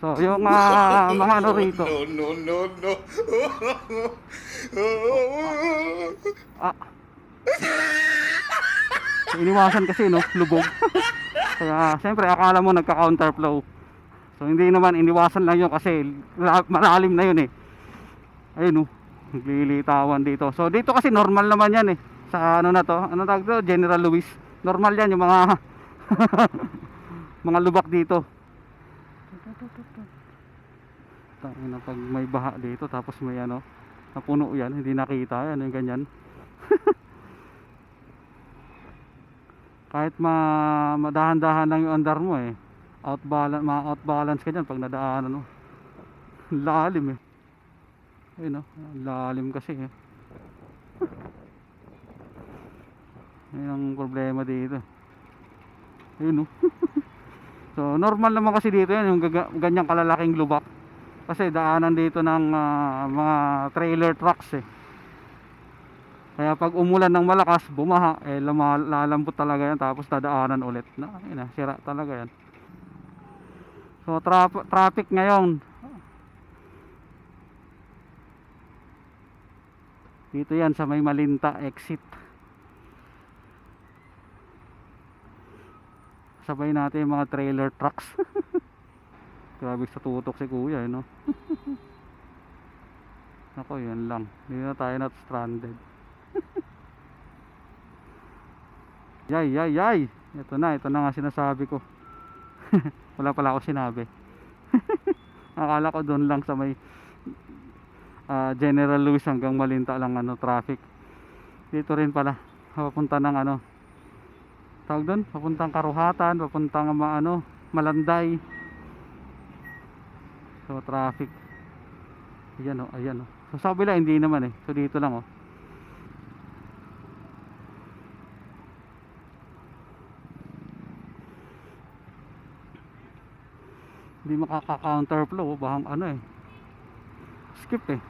So, yung ah, mga ano rito. No, no, no, no. Ah. Iniwasan kasi no, lubog. Kaya siyempre akala mo nagka-counterflow. So hindi naman iniwasan lang yun kasi la- malalim na yun eh. Ayun no, naglilitawan dito. So dito kasi normal naman yan eh. Sa ano na to, ano tawag to? General Luis. Normal yan yung mga mga lubak dito. Tangina pag may baha dito tapos may ano, napuno yan, hindi nakita yan, yung ganyan. Kahit ma madahan-dahan lang yung andar mo eh. Outbalance, ma-outbalance ka dyan pag nadaanan mo. Lalim eh. Ayun oh, lalim kasi eh. Yun ang problema dito. Ayun oh. so normal naman kasi dito yan, yung ganyang kalalaking lubak. Kasi daanan dito ng ah, mga trailer trucks eh. Kaya pag umulan ng malakas, bumaha, eh lalambot talaga yan tapos dadaanan ulit. Na, yun na, sira talaga yan. So tra- traffic ngayon. Dito yan sa may Malinta exit. Sabay natin yung mga trailer trucks. Grabe sa tutok si kuya, eh, no? Ako, yan lang. Hindi na tayo not stranded. yay, yay, yay! Ito na, ito na nga sinasabi ko. Wala pala ako sinabi. Akala ko doon lang sa may ah, General Luis hanggang Malinta lang ano, traffic. Dito rin pala. Papunta ng ano, tawag doon, papuntang Karuhatan, papuntang ma, ano, Malanday. So traffic. Ayan oh, ayan oh. So sa kabila hindi naman eh. So dito lang oh. Hindi makaka-counterflow, bahang ano eh. Skip eh.